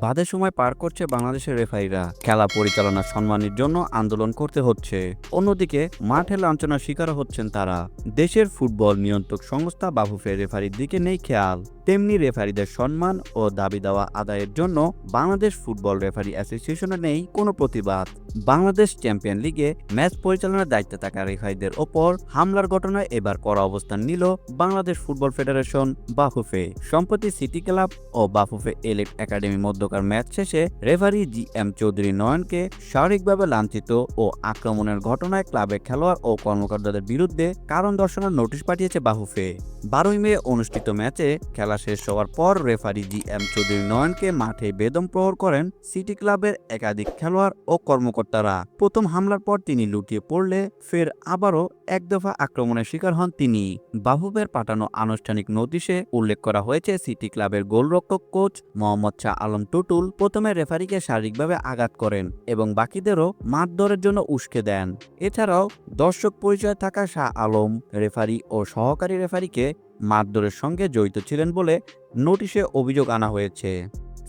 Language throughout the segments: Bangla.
বাদের সময় পার করছে বাংলাদেশের রেফারিরা। খেলা পরিচালনার সম্মানের জন্য আন্দোলন করতে হচ্ছে। অন্যদিকে, মাঠে লাঞ্ছনার শিকার হচ্ছেন তারা। দেশের ফুটবল নিয়ন্ত্রক সংস্থা বাফুফের রেফারির দিকে নেই খেয়াল। তেমনি রেফারিদের সম্মান ও দাবি দেওয়া আদায়ের জন্য বাংলাদেশ ফুটবল রেফারি অ্যাসোসিয়েশনে নেই কোনো প্রতিবাদ। বাংলাদেশ চ্যাম্পিয়ন লিগে ম্যাচ পরিচালনার দায়িত্বে থাকা রেফারিদের ওপর হামলার ঘটনায় এবার করা অবস্থান নিল বাংলাদেশ ফুটবল ফেডারেশন বাফুফে। সম্প্রতি সিটি ক্লাব ও বাফুফে এলিট একাডেমি মধ্যকার ম্যাচ শেষে রেফারি জি এম চৌধুরী নয়নকে শারীরিকভাবে লাঞ্ছিত ও আক্রমণের ঘটনায় ক্লাবের খেলোয়াড় ও কর্মকর্তাদের বিরুদ্ধে কারণ দর্শানোর নোটিশ পাঠিয়েছে বাফুফে। বারোই মে অনুষ্ঠিত ম্যাচে খেলা শেষ হওয়ার পর রেফারি জি এম চৌধুরী নয়নকে মাঠে বেদম প্রহর করেন সিটি ক্লাবের একাধিক খেলোয়াড় ও কর্মকর্তারা। প্রথম হামলার পর তিনি লুটিয়ে পড়লে ফের আবারও এক দফা আক্রমণের শিকার হন তিনি। বাহুবের পাঠানো আনুষ্ঠানিক নোটিশে উল্লেখ করা হয়েছে, সিটি ক্লাবের গোলরক্ষক কোচ মোহাম্মদ শাহ আলম টুটুল প্রথমে রেফারিকে শারীরিকভাবে আঘাত করেন এবং বাকিদেরও মারধরের জন্য উস্কে দেন। এছাড়াও দর্শক পরিচয় থাকা শাহ আলম, রেফারি ও সহকারী রেফারিকে মারধরের সঙ্গে জড়িত ছিলেন বলে নোটিশে অভিযোগ আনা হয়েছে।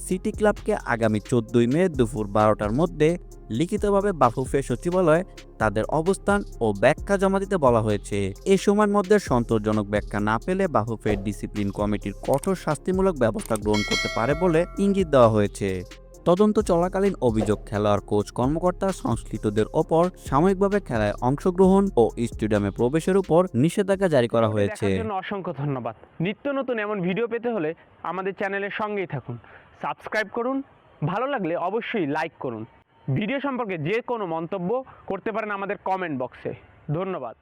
সিটি ক্লাবকে আগামী চোদ্দই মে দুপুর বারোটার মধ্যে লিখিতভাবে বাফুফে সচিবালয়ে তাদের অবস্থান ও ব্যাখ্যা জমা দিতে বলা হয়েছে। এ সময়ের মধ্যে সন্তোষজনক ব্যাখ্যা না পেলে বাফুফের ডিসিপ্লিন কমিটির কঠোর শাস্তিমূলক ব্যবস্থা গ্রহণ করতে পারে বলে ইঙ্গিত দেওয়া হয়েছে। তদন্ত চলাকালীন অভিযোগ খেলোয়াড় কোচ কর্মকর্তা সংশ্লিষ্টদের ওপর সাময়িকভাবে খেলায় অংশগ্রহণ ও স্টেডিয়ামে প্রবেশের উপর নিষেধাজ্ঞা জারি করা হয়েছে। অসংখ্য ধন্যবাদ। নিত্য নতুন এমন ভিডিও পেতে হলে আমাদের চ্যানেলের সঙ্গেই থাকুন। সাবস্ক্রাইব করুন ভালো লাগলে অবশ্যই লাইক করুন। ভিডিও সম্পর্কে যে কোনো মন্তব্য করতে পারেন আমাদের কমেন্ট বক্সে। ধন্যবাদ।